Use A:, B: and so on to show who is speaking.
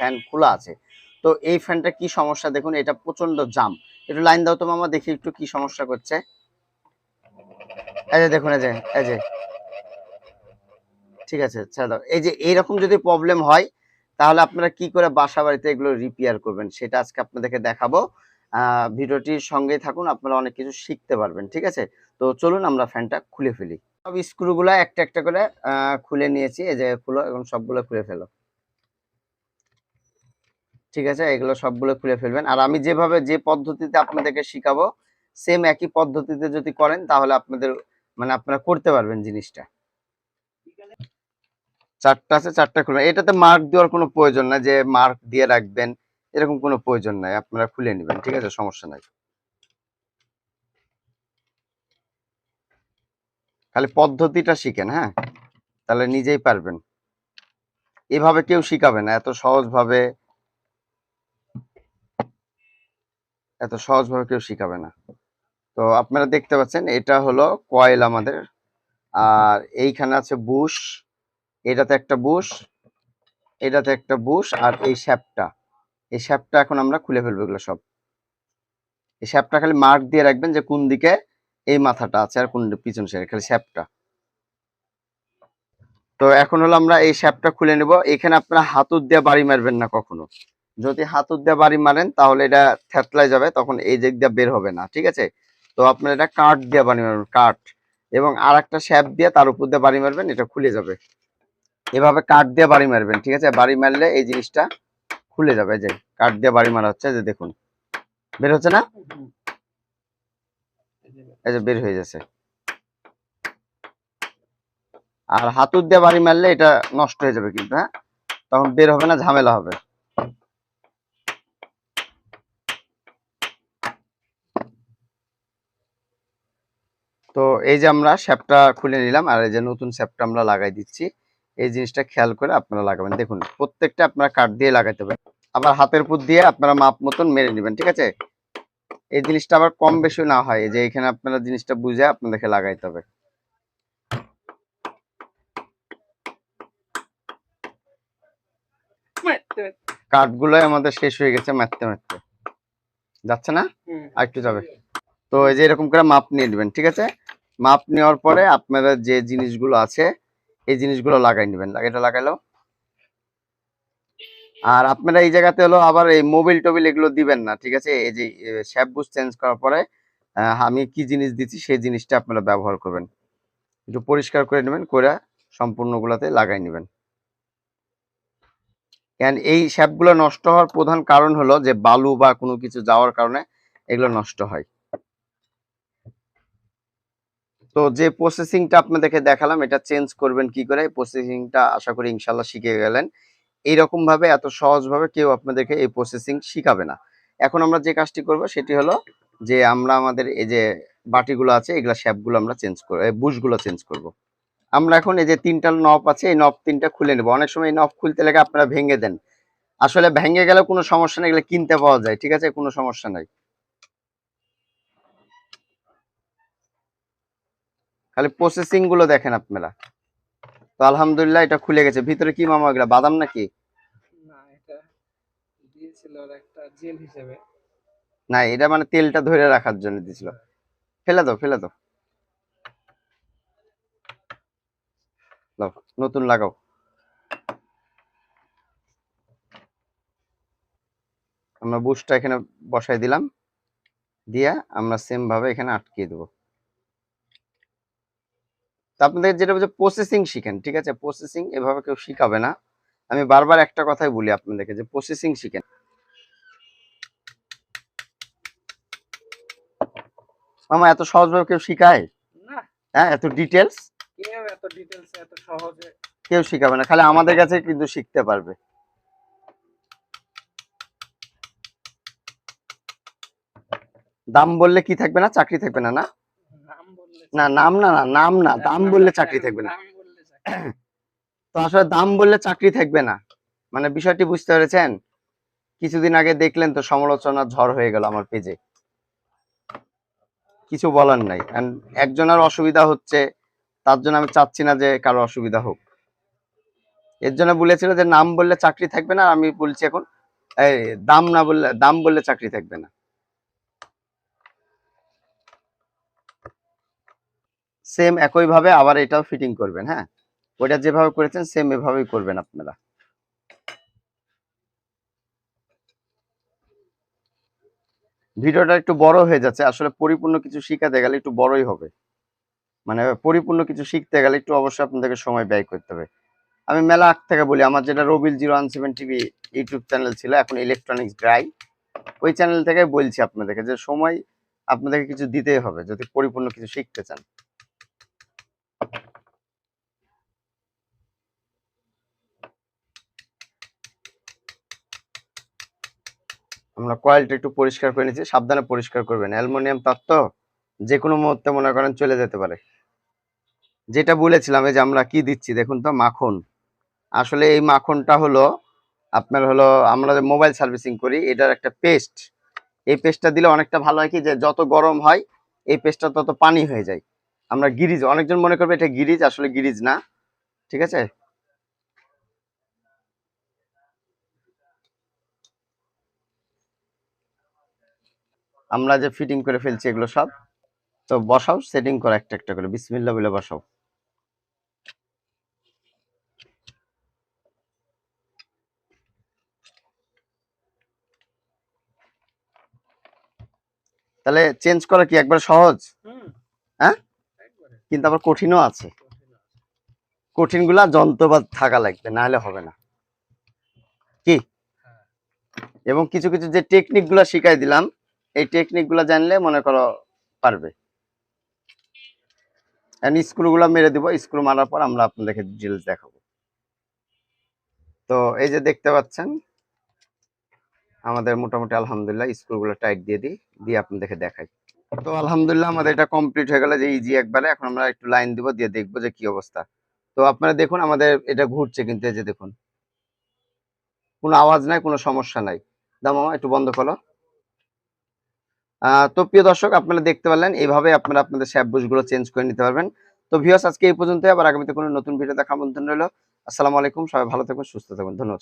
A: Fan খোলা আছে। তো এই ফ্যানটা কি সমস্যা? দেখুন, এটা প্রচণ্ড জাম। একটু লাইন দাও তো মামা, দেখি একটু কি সমস্যা করছে। এই যে দেখুন, এই যে এই যে। ঠিক আছে, ছেড়ে দাও। এই যে এইরকম যদি প্রবলেম হয়, তাহলে আপনারা কি করে বাসা বাড়িতে এগুলো রিপেয়ার করবেন? সেটা আজকে আপনাদেরকে দেখাবো। ভিডিওটির সঙ্গে থাকুন, আপনারা অনেক কিছু শিখতে পারবেন, ঠিক আছে? তো চলুন আমরা ফ্যানটা খুলে ফেলি। সব স্ক্রুগুলো একটা একটা করে খুলে নিয়েছি, এই যে খুলো এবং সবগুলো খুলে ফেলো। ঠিক আছে? এগুলো সবগুলো খুলে ফেলবেন। আর আমি যেভাবে যে পদ্ধতিতে আপনাদেরকে শিখাবো সেম একই পদ্ধতিতে যদি করেন, তাহলে আপনাদের মানে আপনারা করতে পারবেন জিনিসটা। চারটা আছে, চারটা খুলবেন। এটাতে মার্ক দেওয়ার কোনো প্রয়োজন নাই, যে মার্ক দিয়ে রাখবেন, এরকম কোনো প্রয়োজন নাই। আপনারা খুলে নেবেন, ঠিক আছে? সমস্যা নাই। খালি পদ্ধতিটা শিখেন হ্যাঁ? তাহলে নিজেই পারবেন। এভাবে কেউ শিখাবে না, এত সহজভাবে এত সহজভাবে কেউ শিখাবে না। তো আপনারা দেখতে পাচ্ছেন, এটা হলো কয়েল আমাদের। আর এইখানে আছে বুশ, এটাতে একটা বুশ, এটাতে একটা বুশ, আর এই শ্যাপটা। এই শ্যাপটা এখন আমরা খুলে ফেলব এগুলো সব। এই শ্যাপটা খালি মার্ক দিয়ে রাখবেন যে কোন দিকে এই মাথাটা আছে আর কোন পিছন সাইড, খালি শ্যাপটা। তো এখন হলো আমরা এই শ্যাপটা খুলে নেব। এখানে আপনারা হাতুর দিয়ে বাড়ি মারবেন না কখনো। যদি হাতুর দিয়ে বাড়ি মারেন, তাহলে এটা থেতলায় যাবে, তখন এই দিক দিয়ে বের হবে না, ঠিক আছে? তো আপনারা এটা কাঠ দিয়ে বাড়ি মারবেন, কাঠ। এবং আর একটা শ্যাপ দিয়ে তার উপর দিয়ে বাড়ি মারবেন, এটা খুলে যাবে। এভাবে কাঠ দিয়ে বাড়ি মারবেন, ঠিক আছে? বাড়ি মারলে এই জিনিসটা খুলে যাবে যে কাঠ দিয়ে বাড়ি মারা হচ্ছে যে দেখুন। বের হচ্ছে না? এই যে বের হয়ে যাচ্ছে। আর হাতুর দিয়ে বাড়ি মারলে এটা নষ্ট হয়ে যাবে কিন্তু হ্যাঁ? তখন বের হবে না, ঝামেলা হবে। তো এই যে আমরা শ্যাপটা খুলে নিলাম আর এই যে নতুন শ্যাপটা আমরা লাগাই দিচ্ছি এই জিনিসটা খেয়াল করে আপনারা লাগাবেন। দেখুন প্রত্যেকটা আপনারা কাঠ দিয়ে লাগাইতে হবে আবার হাতের উপর দিয়ে আপনারা মাপ মতন মেরে নেবেন ঠিক আছে? এই জিনিসটা আবার কম বেশি না হয় এই যে এখানে আপনারা জিনিসটা বুঝে আপনাদেরকে লাগাইতে হবে। কাঠগুলোই আমাদের শেষ হয়ে গেছে মারতে মারতে। যাচ্ছে না? আর একটু যাবে। তো এই যে এরকম করে মাপ নিয়ে নেবেন, ঠিক আছে? মাপ নেওয়ার পরে আপনারা যে জিনিসগুলো আছে, এই জিনিসগুলো লাগাই নেবেন। এটা লাগাইলো আর আপনারা এই জায়গাতে হলো আবার এই মোবিল টোবিল এগুলো দিবেন না, ঠিক আছে? এই যে শ্যাপ বুশ চেঞ্জ করার পরে আমি কি জিনিস দিচ্ছি, সেই জিনিসটা আপনারা ব্যবহার করবেন। একটু পরিষ্কার করে নেবেন, করে সম্পূর্ণগুলোতে লাগাই নেবেন। কেন এই শ্যাপগুলো নষ্ট হওয়ার প্রধান কারণ হলো যে বালু বা কোনো কিছু যাওয়ার কারণে এগুলো নষ্ট হয়। তো যে প্রসেসিংটা আপনাদেরকে দেখালাম, এটা চেঞ্জ করবেন কি করে? প্রসেসিংটা আশা করি ইনশাল্লাহ শিখে গেলেন। এইরকম ভাবে এত সহজ ভাবে কেউ আপনাদেরকে এই প্রসেসিং শিখাবে না। এখন আমরা যে কাজটি করব, সেটি হলো যে আমরা আমাদের এই যে বাটিগুলো আছে, এগুলা শ্যাপগুলো আমরা চেঞ্জ করব বুশগুলো চেঞ্জ করব। আমরা এখন এই যে তিনটা নব আছে, এই নব তিনটা খুলে নেব। অনেক সময় এই নব খুলতে লেগে, আপনারা ভেঙে দেন। আসলে ভেঙে গেলে কোনো সমস্যা নেই, এগুলো কিনতে পাওয়া যায়, ঠিক আছে? কোনো সমস্যা নাই। খালি প্রসেসিংগুলো দেখেন আপনারা। তো আলহামদুলিল্লাহ এটা খুলে গেছে। ভিতরে কি মামা এগুলা বাদাম নাকি?
B: না এটা
A: মানে তেলটা ধরে রাখার জন্য দিছিল ফেলে দাও ফেলে দাও। নতুন লাগাও। আমরা বুশটা এখানে বসাই দিলাম। দিয়া আমরা সেম ভাবে এখানে আটকিয়ে দেবো। তো আপনাদের যেটা বলছে প্রসেসিং শিখেন ঠিক আছে? প্রসেসিং এভাবে কেউ শিখাবে না। আমি বারবার একটা কথাই বলি আপনাদেরকে যে প্রসেসিং শিখেন। মামা এত সহজভাবে কেউ শিখায়?
B: না।
A: হ্যাঁ এত ডিটেলস
B: কেউ এত ডিটেলস এত সহজে।
A: কেউ শিখাবে না খালি আমাদের কাছে কিন্তু শিখতে পারবে। দাম বললে কি থাকবে না চাকরি থাকবে না না? না নাম না না নাম না দাম বললে চাকরি থাকবে না। তো আসলে দাম বললে চাকরি থাকবে না। মানে বিষয়টি বুঝতে পেরেছেন? কিছুদিন আগে দেখলেন তো সমালোচনার ঝড় হয়ে গেল আমার পেজে কিছু বলার নাই। একজনের অসুবিধা হচ্ছে তার জন্য আমি চাচ্ছি না যে কারও অসুবিধা হোক। এর জন্য বলেছিল যে নাম বললে চাকরি থাকবে না। আমি বলছি এখন এই দাম না বললে দাম বললে চাকরি থাকবে না। সেম একই ভাবে আবার এটাও ফিটিং করবেন হ্যাঁ? ওটা যেভাবে করেছেন সেম এভাবেই করবেন আপনারা। ভিডিওটা একটু বড় হয়ে যাচ্ছে, আসলে পরিপূর্ণ কিছু শিখাতে গেলে একটু বড়ই হবে। মানে পরিপূর্ণ কিছু শিখতে গেলে একটু অবশ্যই আপনাদেরকে সময় ব্যয় করতে হবে। আমি মেলা আগ থেকে বলি, আমার যেটা রবিল zero one seven TV YouTube channel ছিল, এখন ইলেকট্রনিক্স ড্রাই ওই চ্যানেল থেকে বলছি আপনাদেরকে যে সময় আপনাদেরকে কিছু দিতেই হবে যদি পরিপূর্ণ কিছু শিখতে চান। আমরা কয়েলটা একটু পরিষ্কার করে নিচ্ছি, সাবধানে পরিষ্কার করবেন। অ্যালুমিনিয়াম তত্ত্ব যে কোনো মুহূর্তে মনে করেন চলে যেতে পারে। যেটা বলেছিলাম, এই যে আমরা কি দিচ্ছি, দেখুন তো, মাখন। আসলে এই মাখনটা হলো, আপনার হলো, আমরা যে মোবাইল সার্ভিসিং করি, এটার একটা পেস্ট। এই পেস্টটা দিলে অনেকটা ভালো হয় কি, যে যত গরম হয়, এই পেস্টটা তত পানি হয়ে যায়। আমরা গিরিজ, অনেকজন মনে করবে এটা গিরিজ, আসলে গিরিজ না। ঠিক আছে? আমরা যে ফিটিং করে ফেলছি এগুলো সব তো বসাও সেটিং করো একটা একটা করে বিসমিল্লা বলে বসাও তাহলে চেঞ্জ করা কি একবার সহজ হ্যাঁ? কিন্তু আবার কঠিনও আছে
B: কঠিন আছে।
A: কঠিনগুলা যন্ত্রপাত থাকা লাগবে না হলে হবে না কি
B: হ্যাঁ।
A: এবং কিছু কিছু যে টেকনিকগুলা শিখাই দিলাম এই টেকনিকগুলা জানলে মনে করো পারবে। স্ক্রু গুলা মেরে দিব স্ক্রু মারার পর আমরা আপনাদেরকে ডিটেলস দেখাবো। তো এই যে দেখতে পাচ্ছেন, আমাদের মোটামুটি আলহামদুলিল্লাহ স্ক্রু গুলো টাইট দিয়ে দিই, দিয়ে আপনাদেরকে দেখাই। তো আলহামদুলিল্লাহ আমাদের এটা কমপ্লিট হয়ে গেল যে ইজি একবারে, এখন আমরা একটু লাইন দিব, দিয়ে দেখব যে কি অবস্থা। তো আপনারা দেখুন, আমাদের এটা ঘুরছে কিন্তু এই যে দেখুন। কোনো আওয়াজ নাই, কোনো সমস্যা নাই। দাম একটু বন্ধ করো। তো প্রিয় দর্শক, আপনারা দেখতে পারলেন, এইভাবে আপনারা আপনাদের শ্যাপবুশগুলো চেঞ্জ করে নিতে পারবেন তো ভিওস আজকে এই পর্যন্ত আবার আগামীতে কোনো নতুন ভিডিও দেখা আমন্ত্রণ রইল আসসালামু আলাইকুম, সবাই ভালো থাকবেন সুস্থ থাকবেন ধন্যবাদ।